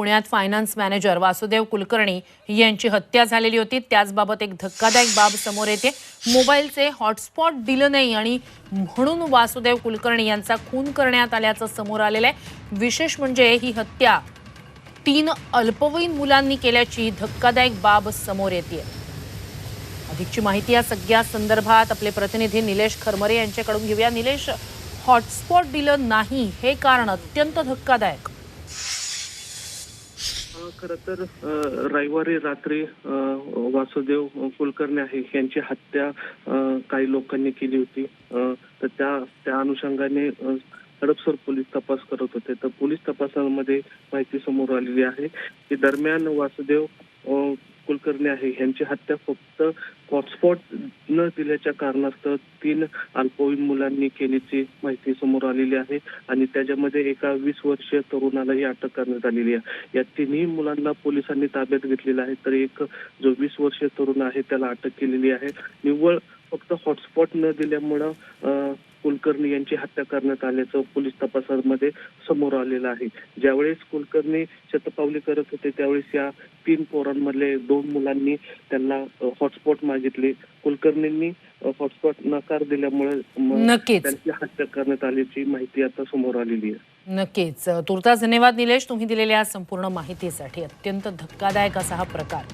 पुण्यात finance manager Vasudev Kulkarni यांची हत्या झालेली होती. त्याचबाबत एक धक्कादायक बाब समोर येते. मोबाईलचे हॉटस्पॉट दिलं नाही आणि म्हणून वासुदेव कुलकर्णी यांचा खून करण्यात आल्याचं समोर आलेलं आहे. विशेष म्हणजे ही हत्या तीन अल्पवयीन मुलांनी केल्याची धक्कादायक बाब समोर येते. अधिकची माहिती या सगळ्या संदर्भात आपले प्रतिनिधी निलेश खरमरे यांच्याकडून घेऊया. निलेश हॉटस्पॉट दिलं नाही हे कारण अत्यंत धक्कादायक. खरं तर रविवारी रात्री वासुदेव कुलकर्णी आहे यांची हत्या काही लोकांनी केली होती. तर त्या त्या अनुषंगाने हडपसर पोलीस तपास करत होते. तर पोलीस तपासामध्ये माहिती समोर आलेली आहे की दरम्यान वासुदेव कुलकर्णी आहे. यांची हत्या फक्त हॉटस्पॉट न दिल्याच्या कारणास्तव तीन अल्पवयीन मुलांनी केल्याची माहिती समोर आलेली आहे आणि त्याच्यामध्ये एका वीस वर्षीय तरुणालाही अटक करण्यात आलेली आहे. या तिन्ही मुलांना पोलिसांनी ताब्यात घेतलेलं आहे. तर एक जो वीस वर्षीय तरुण आहे त्याला अटक केलेली आहे. निव्वळ फक्त हॉटस्पॉट न दिल्यामुळं कुलकर्णी यांची हत्या करण्यात आल्याचं पोलीस तपासामध्ये समोर आलेलं आहे. ज्यावेळेस कुलकर्णी शतपावली करत होते त्यावेळेस या तीन पोरांमधले दोन मुलांनी त्यांना हॉटस्पॉट मागितले. कुलकर्णींनी हॉटस्पॉट नकार दिल्यामुळे त्यांची हत्या करण्यात आल्याची माहिती आता समोर आलेली आहे. नक्कीच. तुर्तास धन्यवाद निलेश. तुम्ही दिलेल्या संपूर्ण माहितीसाठी अत्यंत धक्कादायक असा हा प्रकार.